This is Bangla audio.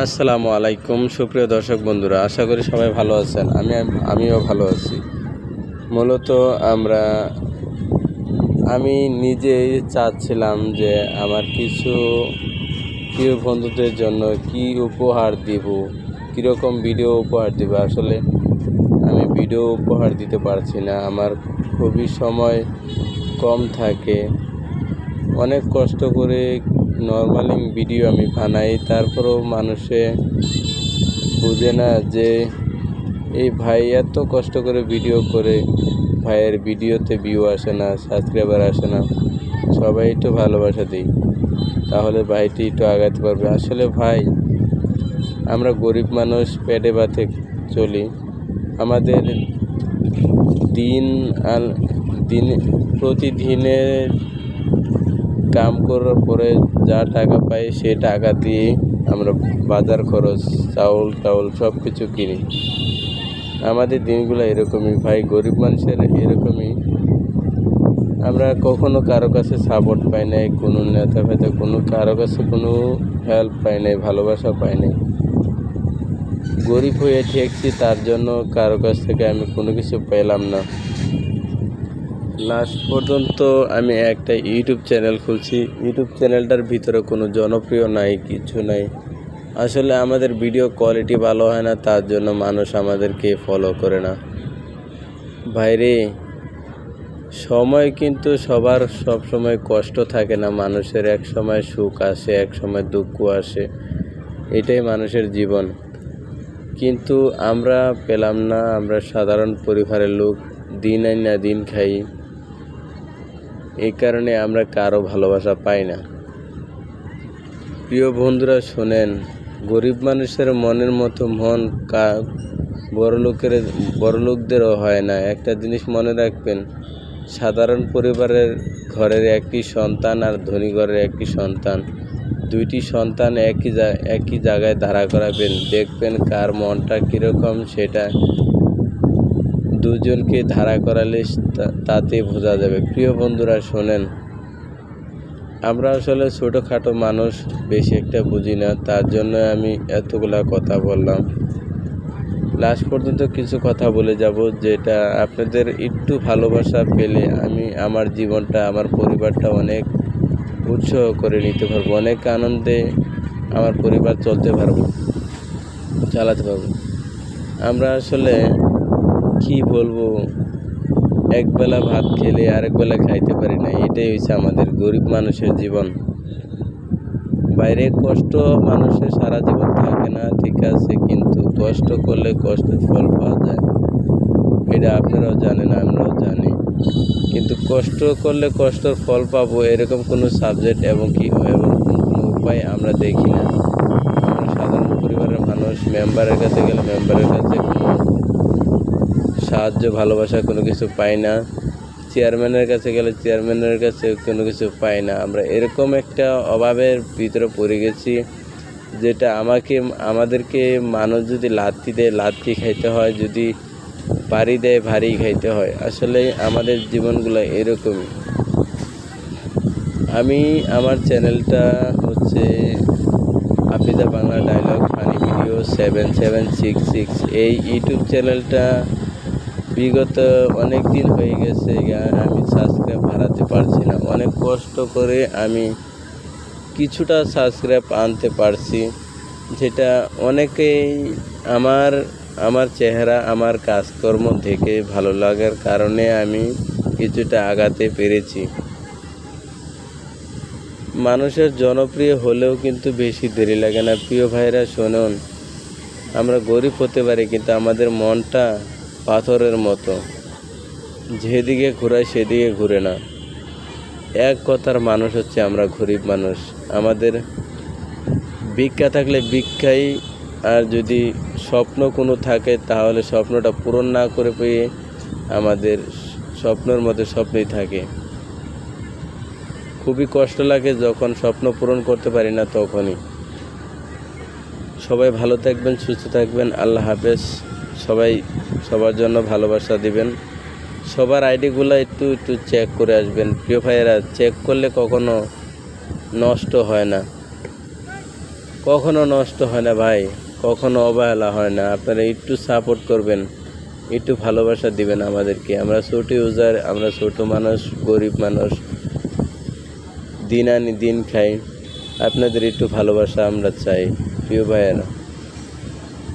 আসসালামু আলাইকুম, সুপ্রিয় দর্শক বন্ধুরা, আশা করি সবাই ভালো আছেন। আমি, আমিও ভালো আছি। মূলত আমরা, আমি নিজেই চাচ্ছিলাম যে আমার কিছু প্রিয় বন্ধুদের জন্য কি উপহার দিব, কীরকম ভিডিও উপহার দিব। আসলে আমি ভিডিও উপহার দিতে পারছি না। আমার খুবই সময় কম থাকে। অনেক কষ্ট করে নর্মালি ভিডিও আমি বানাই, তারপরেও মানুষে বুঝে না যে এই ভাই এত কষ্ট করে ভিডিও করে, ভাইয়ের ভিডিওতে ভিউ আসে না সাবস্ক্রাইবার আসে না। সবাই একটু ভালোবাসা দিই। তাহলে ভাইটি একটু আগাতে পারবে আসলে ভাই, আমরা গরিব মানুষ, পেটে ভাতে চলি। আমাদের দিন আর দিন প্রতিদিনের কাম করার পরে যা টাকা পাই সে টাকা দিয়ে আমরা বাজার খরচ, চাউল টাউল সব কিছু কিনি। আমাদের দিনগুলো এরকমই, ভাই গরিব মানুষের এরকমই। আমরা কখনো কারও কাছে সাপোর্ট পাই নাই, কোনো নেতা ফেতা, কোনো কারও কাছে কোনো হেল্প পাই নাই, ভালোবাসা পাই নাই। গরিব হয়ে ঠেকছি, তার জন্য কারও কাছ থেকে আমি কোনো কিছু পেলাম না। লাস্ট পর্যন্ত আমি একটা ইউটিউব চ্যানেল খুলছি। ইউটিউব চ্যানেলটার ভিতরে কোনো জনপ্রিয় নাই, কিছু নাই। আসলে আমাদের ভিডিও কোয়ালিটি ভালো হয় না, তার জন্য মানুষ আমাদেরকে ফলো করে না। ভাইরে, সময় কিন্তু সবার সব সময় কষ্ট থাকে না, মানুষের এক সময় সুখ আসে, এক সময় দুঃখ আসে। এটাই মানুষের জীবন। কিন্তু আমরা পেলাম না, আমরা সাধারণ পরিবারের লোক, দিন আই না দিন খাই। এই কারণে আমরা কারও ভালোবাসা পাই না। প্রিয় বন্ধুরা, শোনেন, গরিব মানুষের মনের মতো মন কা, বড় লোকের, বড় লোকদেরও হয় না। একটা জিনিস মনে রাখবেন, সাধারণ পরিবারের ঘরের একটি সন্তান আর ধনী ঘরের একটি সন্তান। দুইটি সন্তান একই একই জায়গায় দাঁড়া করাবেন। দেখবেন কার মনটা কীরকম, সেটা দুজনকে ধারা করালে তাতে বোঝা যাবে। প্রিয় বন্ধুরা, শোনেন। আমরা আসলে ছোটোখাটো মানুষ, বেশি একটা বুঝি না। তার জন্য আমি এতগুলা কথা বললাম। লাস্ট পর্যন্ত কিছু কথা বলে যাব, যেটা আপনাদের একটু ভালোবাসা পেলে আমি আমার জীবনটা, আমার পরিবারটা অনেক উৎসাহ করে নিতে পারব, অনেক আনন্দে আমার পরিবার চলতে পারব, চালাতে পারব। আমরা আসলে কি বলব? একবেলা ভাত খেলে আরেক বেলা খাইতে পারি না, এটাই হচ্ছে আমাদের গরিব মানুষের জীবন। বাইরে কষ্ট মানুষের সারা জীবন থাকে না, ঠিক আছে, কিন্তু কষ্ট করলে কষ্টের ফল পাওয়া যায়। এটা আপনারাও জানেন, আমরাও জানি। কিন্তু কষ্ট করলে কষ্টের ফল পাবো এরকম কোনো সাবজেক্ট এবং কি, এবং কোনো উপায় আমরা দেখি না। আমরা সাধারণ পরিবারের মানুষ মেম্বারের কাছে গেলে মেম্বারের কাছে কোনো সাহায্য, ভালোবাসা কোনো কিছু পাই না। চেয়ারম্যানের কাছে গেলে চেয়ারম্যানের কাছে কোনো কিছু পাই না। আমরা এরকম একটা অভাবের ভিতরে পড়ে গেছি, যেটা আমাকে, আমাদেরকে মানুষ যদি লাথি দেয়, লাথি খাইতে হয়, যদি বাড়ি দেয়, ভারী খাইতে হয়। আসলে আমাদের জীবনগুলো এরকমই। আমি, আমার চ্যানেলটা হচ্ছে Afiza Bangla dialogue funny video seven seven six six এই ইউটিউব চ্যানেলটা বিগত অনেক দিন হয়ে গেছে আমি সাবস্ক্রাইব বাড়াতে পারছি না। অনেক কষ্ট করে আমি কিছুটা সাবস্ক্রাইব আনতে পারছি, যেটা অনেকেই আমার আমার চেহারা, আমার কাজকর্ম থেকে ভালো লাগার কারণে আমি কিছুটা আগাতে পেরেছি। মানুষের জনপ্রিয় হলেও কিন্তু বেশি দেরি লাগে না। প্রিয় ভাইরা, শুনুন, আমরা গরিব হতে পারি, কিন্তু আমাদের মনটা পাথরের মতো। যেদিকে ঘোরায় সেদিকে ঘুরে না। এক কথার মানুষ হচ্ছে আমরা গরিব মানুষ। আমাদের ভিক্ষা থাকলে ভিক্ষাই, আর যদি স্বপ্ন কোনো থাকে তাহলে স্বপ্নটা পূরণ না করে পেয়ে আমাদের স্বপ্নের মধ্যে স্বপ্নই থাকে। খুবই কষ্ট লাগে যখন স্বপ্ন পূরণ করতে পারি না তখনই। সবাই ভালো থাকবেন, সুস্থ থাকবেন। আল্লাহ হাফেজ। সবাই সবার জন্য ভালোবাসা দিবেন। সবার আইডিগুলো একটু একটু চেক করে আসবেন। প্রিয় ভাইয়েরা চেক করলে কখনো নষ্ট হয় না। কখনো নষ্ট হয় না ভাই, কখনো অবহেলা হয় না। আপনারা একটু সাপোর্ট করবেন, একটু ভালোবাসা দিবেন আমাদেরকে। আমরা ছোট ইউজার আমরা ছোট মানুষ, গরিব মানুষ। দিন আনি দিন খাই। আপনাদের একটু ভালোবাসা আমরা চাই। প্রিয় ভাইয়েরা।